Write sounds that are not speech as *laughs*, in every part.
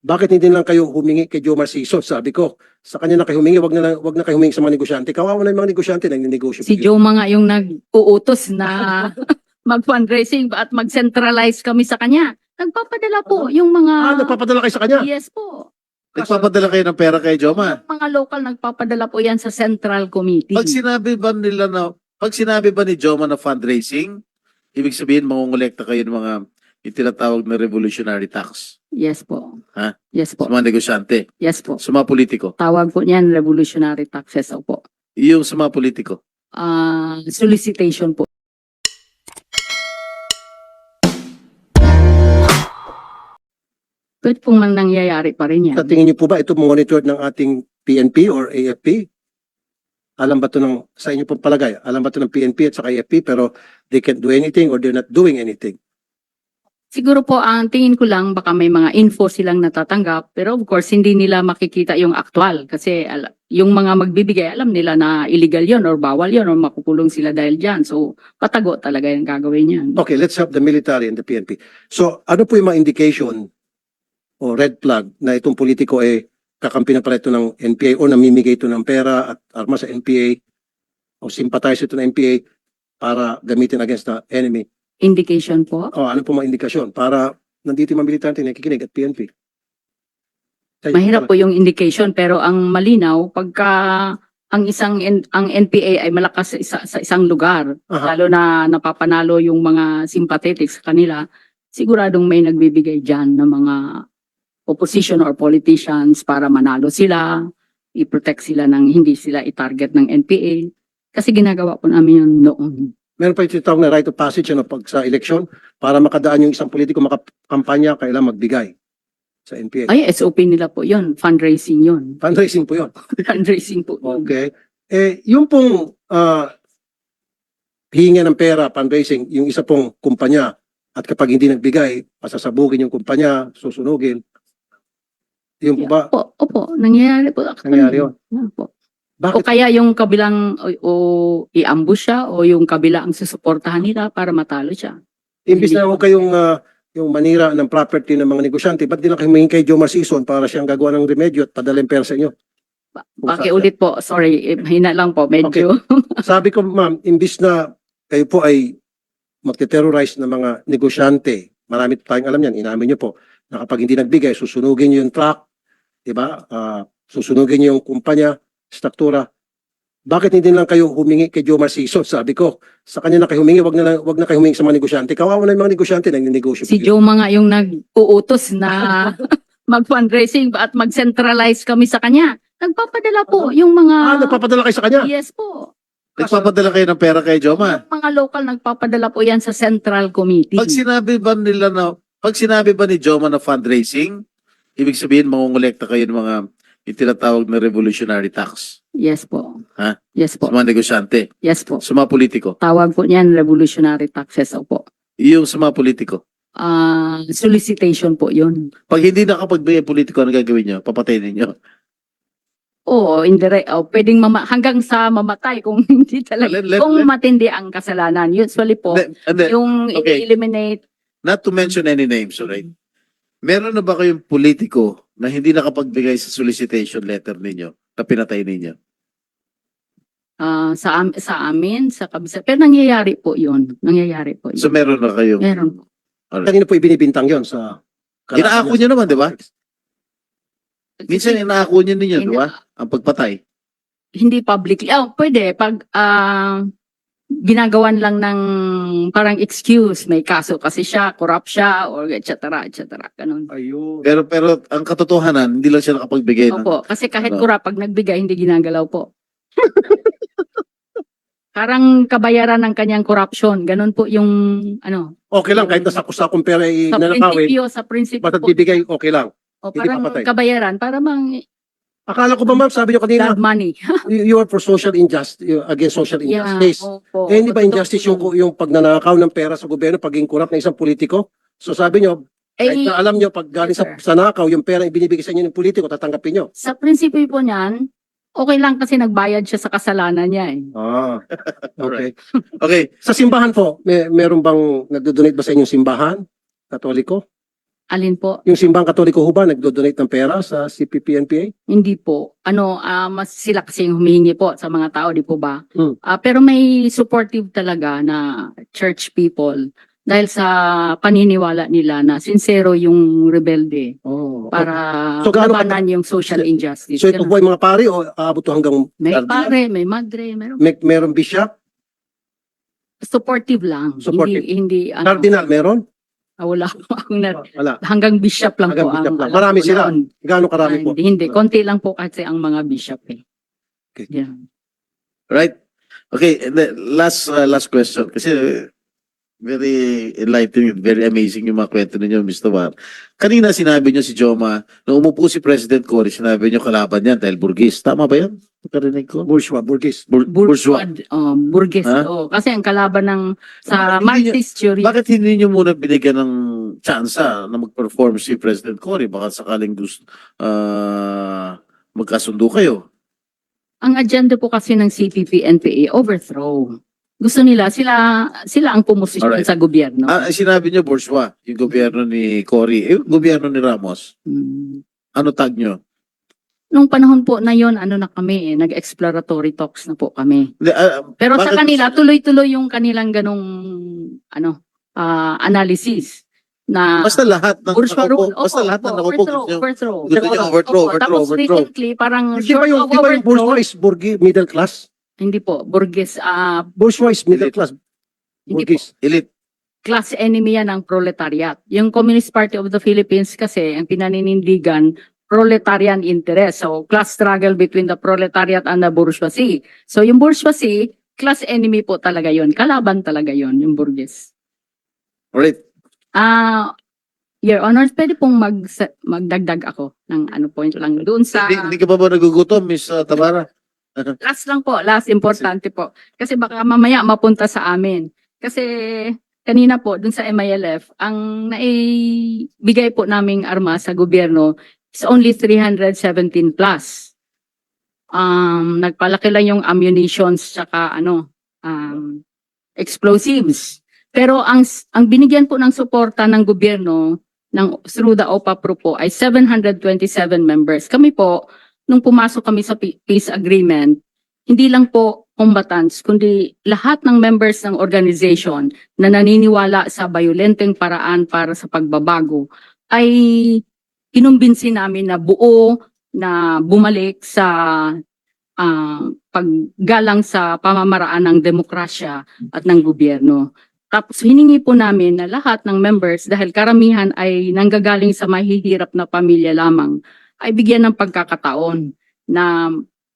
Bakit hindi lang kayo humingi kay Jomar Sison? Sabi ko, sa kanya na kayo humingi, wag na, lang- wag na kayo humingi sa mga negosyante. Kawawa na yung mga negosyante na negosyo. Si Joma nga yung nag-uutos na *laughs* mag-fundraising at mag-centralize kami sa kanya. Nagpapadala po yung mga... Ah, nagpapadala kayo sa kanya? Yes po. Nagpapadala kayo ng pera kay Joma. Yung mga local nagpapadala po yan sa Central Committee. Pag sinabi ba nila na, pag sinabi ba ni Joma na fundraising, ibig sabihin mangungulekta kayo ng mga yung tinatawag na revolutionary tax Yes po. Ha? Yes sa po. mga negosyante, Yes po. sa mga politiko. Tawag po niyan revolutionary taxes po. Yung sa mga politiko. Ah, solicitation po. Pwede pong man nangyayari pa rin yan. Sa tingin niyo po ba ito monitored ng ating PNP or AFP? Alam ba to ng, sa inyo pong palagay, alam ba to ng PNP at saka AFP pero they can't do anything or they're not doing anything? Siguro po ang tingin ko lang baka may mga info silang natatanggap pero of course hindi nila makikita yung actual kasi yung mga magbibigay alam nila na illegal yon or bawal yon or makukulong sila dahil dyan. So patago talaga yung gagawin yan. Okay, let's have the military and the PNP. So, ano po yung mga indication o red flag na itong politiko ay kakampi na pala ito ng NPA o namimigay ito ng pera at armas sa NPA o sympathize ito ng NPA para gamitin against the enemy? Indication po. O ano po mga indikasyon para nandito yung mga militante nakikinig at PNP? Sa- Mahirap po yung indication pero ang malinaw pagka ang isang ang NPA ay malakas sa, isa, sa isang lugar Aha. lalo na napapanalo yung mga sympathetic sa kanila siguradong may nagbibigay diyan ng mga opposition or politicians para manalo sila i-protect sila ng hindi sila i-target ng NPA kasi ginagawa po namin yun noon Meron pa yung tinatawag na right of passage ano, pag sa eleksyon para makadaan yung isang politiko makakampanya, kailangan magbigay sa NPA. ay SOP nila po yun fundraising yun *laughs* Fundraising po yun. fundraising po yun. Okay. Eh, yung pong ah hihinga ng pera, fundraising, yung isa pong kumpanya, at kapag hindi nagbigay, pasasabugin yung kumpanya, susunugin. Yung po ba, Opo, opo, nangyayari po. actually. Nangyayari yun? Yeah, po. O bakit? kaya yung kabilang o, o i-ambush siya o yung kabila ang susuportahan nila para matalo siya. Imbis na huwag kayong ah, yung manira ng property ng mga negosyante, ba't di na kayo humingi kay Jomar Sison para siyang gagawa ng remedyo at padalhin pera sa inyo? Ba- Pakiulit po, sorry, eh, mahina lang po, medyo. *laughs* Sabi ko, ma'am, imbis na kayo po ay magte-terrorize ng mga negosyante, marami tayong alam yan, inamin niyo po, na kapag hindi nagbigay, susunugin niyo yung truck, di ba? Ah, susunugin niyo yung kumpanya, struktura. Bakit hindi lang kayo humingi kay Jomar Sison? Sabi ko, sa kanya na kayo humingi, wag na, lang, wag na kayo humingi sa mga negosyante. Kawawa na yung mga negosyante na negosyo. si Joma nga yung nag-uutos na *laughs* mag-fundraising at mag-centralize kami sa kanya. Nagpapadala po yung mga... Ah, nagpapadala kayo sa kanya? Yes po. Nagpapadala kayo ng pera kay Joma. Yung mga local nagpapadala po yan sa Central Committee. Pag sinabi ba nila na, pag sinabi ba ni Joma na fundraising, ibig sabihin mangungulekta kayo ng mga yung tinatawag na revolutionary tax Yes po. Ha? Yes sa po. mga negosyante, Yes po. sa mga politiko. Tawag po niyan revolutionary taxes po. Yung sa mga politiko. Ah, solicitation po 'yun. Pag hindi nakapagbigay politiko, ano gagawin nyo? Papatayin ninyo. Oo, indirect. Oh, pwedeng mama hanggang sa mamatay kung *laughs* hindi talaga Let- let- kung let- matindi ang kasalanan. Usually po, Hindi, hindi. yung okay. eliminate not to mention any names, alright? Meron na ba kayong politiko na hindi nakapagbigay sa solicitation letter ninyo na pinatay ninyo? ah, sa am- sa amin sa kabisa. Pero nangyayari po 'yun. Nangyayari po 'yun. So meron na kayong... Meron po. Kanina po ibinibintang yon sa... Inaako nyo naman, di ba? Minsan inaako nyo ninyo, di ba? Ang pagpatay. hindi publicly. Oh, pwede pag ah, ginagawan lang ng parang excuse, may kaso kasi siya, corrupt siya or et cetera, et cetera. Ganun. Ayun. Pero pero ang katotohanan, hindi lang siya nakapagbigay ng... Opo, kasi kahit Ano? corrupt, pag nagbigay, hindi ginagalaw po. *laughs* Parang kabayaran ng kanyang corruption. Ganun po yung, ano, Okay lang, kahit nasa kusakong pera ay sa nanakawin, prinsipyo, sa prinsipyo basta po. bibigay, okay lang. O, hindi parang papatay. kabayaran, para mang Akala ko ba ma'am, sabi niyo kanina, blood money. *laughs* you, you are for social injustice, against social Yeah, injustice. opo. eh, hindi ba injustice yung, yung pagnanakaw ng pera sa gobyerno, pagiging corrupt ng isang politiko? So sabi niyo, kahit Eh, na alam niyo, pag galing sa, sa nakaw, yung pera yung binibigay sa inyo ng politiko, tatanggapin niyo. sa prinsipyo po niyan, okay lang kasi nagbayad siya sa kasalanan niya eh. Ah, *laughs* okay. Okay, Sa simbahan po, may, meron bang nagdo-donate ba sa inyong simbahan? Katoliko? Alin po? Yung simbang katoliko ho ba nagdo-donate ng pera sa CPP-NPA? Hindi po. Ano, ah, mas sila kasi yung humihingi po sa mga tao, di po ba? Hmm. Ah, pero may supportive talaga na church people dahil sa paniniwala nila na sincero yung rebelde Oh. para So, gaano labanan yung social injustice. So ito Ganun. po ay mga pari o aabot to hanggang may cardinal? pare, may madre, meron May, meron bishop? supportive lang. Supportive. Hindi, hindi, ano, Cardinal meron? Ah, wala *laughs* po akong na, Wala. hanggang bishop lang Hanggang po. bishop ang lang. alam Marami ko sila. noon. Gaano karami Ah, po? Hindi, hindi. Konti lang po kasi ang mga bishop eh. Okay. Yeah. Right? Okay, and then last uh, last question. Kasi uh, very enlightening, very amazing yung mga kwento ninyo, Mr. War. Kanina sinabi niyo si Joma, nung umupo si President Cory, sinabi niyo kalaban niya dahil burgis. Tama ba yan? Pagkarinig ko? Bourgeois, Burgess. Bur- bourgeois. Oh, burgess. Ha? oh. Kasi ang kalaban ng sa Bakit hindi Marxist theory. Bakit hindi niyo muna binigyan ng tsansa na mag-perform si President Cory? Baka sakaling gusto, ah, magkasundo kayo. Ang agenda po kasi ng CPP NPA overthrow. Gusto nila sila sila ang pumosisyon Alright. sa gobyerno. Ah, sinabi niyo bourgeois, yung gobyerno ni Cory. Eh, yung gobyerno ni Ramos. Hmm. Ano tag niyo? Nung panahon po na yon, ano na kami eh, nag-exploratory talks na po kami. Hindi, ah, Pero sa kanila tuloy-tuloy yung kanilang ganong ano ah, analysis na basta lahat ng rule. basta lahat ng opo, nakupo. overthrow, overthrow. gusto niyo overthrow, Opo, overthrow, Tapos overthrow. recently, parang Di ba yung, di ba yung overthrow, bourgeois is burgi, middle class? hindi po, Burgess, ah, Bourgeois is middle Elite. class. Burgess. Elite. class enemy yan ng proletariat. Yung Communist Party of the Philippines kasi, ang pinaninindigan, proletarian interest. So, class struggle between the proletariat and the bourgeoisie. So, yung bourgeoisie, class enemy po talaga yon Kalaban talaga yon yung Burgess. Alright. Ah, Your Honor, pwede pong mag magdagdag ako ng ano point lang doon sa Hindi, ka pa ba nagugutom, Miss uh, Tabara? *laughs* last lang po, last importante po. Kasi baka mamaya mapunta sa amin. Kasi kanina po dun sa MILF, ang naibigay po naming arma sa gobyerno is only 317 plus. Um, nagpalaki lang yung ammunitions tsaka ano, um, explosives. Pero ang ang binigyan po ng suporta ng gobyerno ng through the OPA Pro po ay 727 members. Kami po nung pumasok kami sa peace agreement, hindi lang po combatants, kundi lahat ng members ng organization na naniniwala sa violenteng paraan para sa pagbabago ay kinumbinsi namin na buo na bumalik sa ah, paggalang sa pamamaraan ng demokrasya at ng gobyerno. Tapos hiningi po namin na lahat ng members dahil karamihan ay nanggagaling sa mahihirap na pamilya lamang ay bigyan ng pagkakataon na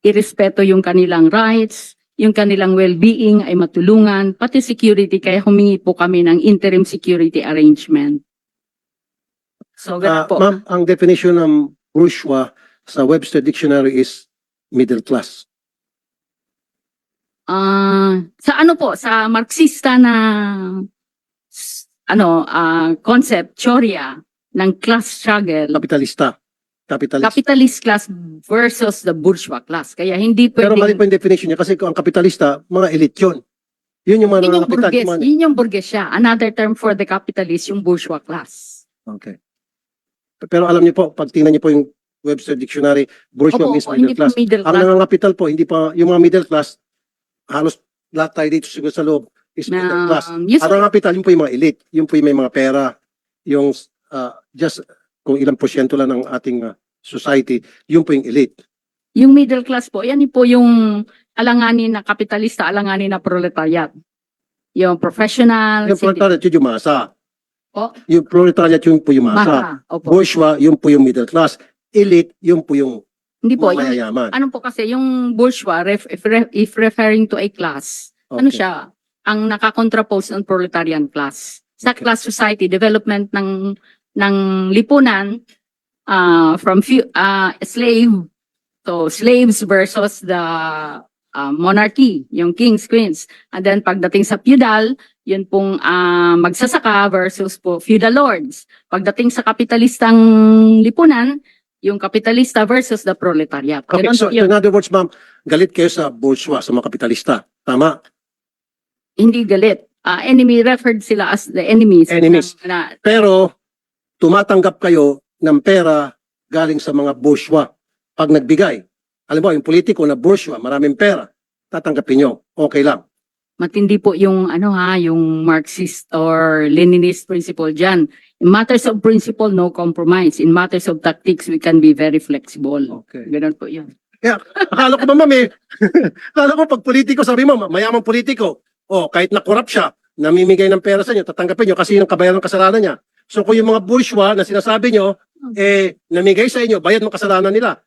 irespeto yung kanilang rights, yung kanilang well-being ay matulungan, pati security, kaya humingi po kami ng interim security arrangement. So, Ah, ganun po. ma'am, ang definition ng bourgeois sa Webster Dictionary is middle class. Ah, sa ano po, sa Marxista na s- ano, ah, concept, teorya ng class struggle, Kapitalista. Kapitalista. capitalist class versus the bourgeois class. Kaya hindi Pero mali pwedeng po yung definition niya kasi kung ang kapitalista, mga elite yun. Yun yung mga Yun yung nangangapital. burgess, yung mga- yun yung burgess siya. Another term for the capitalist, yung bourgeois class. Okay. Pero alam niyo po, pag tingnan niyo po yung Webster Dictionary, bourgeois Opo, means opo, middle hindi po class. middle Ang class. nangangapital po, hindi pa, yung mga middle class, halos lahat tayo dito siguro sa loob is middle class. um, usually, Ang nangangapital, yun po yung mga elite. Yun po yung may mga pera. Yung ah, just kung ilang porsyento lang ng ating ah, society, yun po yung elite. yung middle class po, yan po yung alanganin na kapitalista, alanganin na proletariat. Yung professional, Yung proletariat, yun yung masa. Po? Yung proletariat, yun po yung masa. masa. Opo. Bourgeois, yun po yung middle class. Elite, yun po yung Hindi po, yung, mayayaman. ano po kasi, yung bourgeois, ref, if, re- if referring to a class, ano Okay. siya, ang nakakontrapose ng proletarian class. Sa Okay. class society, development ng ng lipunan uh, from few, uh, slave so slaves versus the uh, monarchy, yung kings, queens. And then pagdating sa feudal, yun pong uh, magsasaka versus po feudal lords. Pagdating sa kapitalistang lipunan, yung kapitalista versus the proletariat. Okay, Ganun so yun. in other words, ma'am, galit kayo sa bourgeois, sa mga kapitalista. Tama? Hindi galit. Ah, enemy referred sila as the enemies. Enemies. Na, Pero, tumatanggap kayo ng pera galing sa mga bourgeois pag nagbigay. Alam mo, yung politiko na bourgeois, maraming pera, tatanggapin nyo. Okay lang. Matindi po yung ano ha, yung Marxist or Leninist principle dyan. In matters of principle, no compromise. In matters of tactics, we can be very flexible. Okay. Ganun po yun. Akala ko ba, ma'am, eh, *laughs* akala ko pag politiko, sabi mo, mayamang politiko, oh, kahit na corrupt siya, namimigay ng pera sa inyo, tatanggapin nyo kasi yun ang kabayaran ng kasalanan niya. So kung yung mga bourgeois na sinasabi nyo, eh, namigay sa inyo, bayad ng kasalanan nila.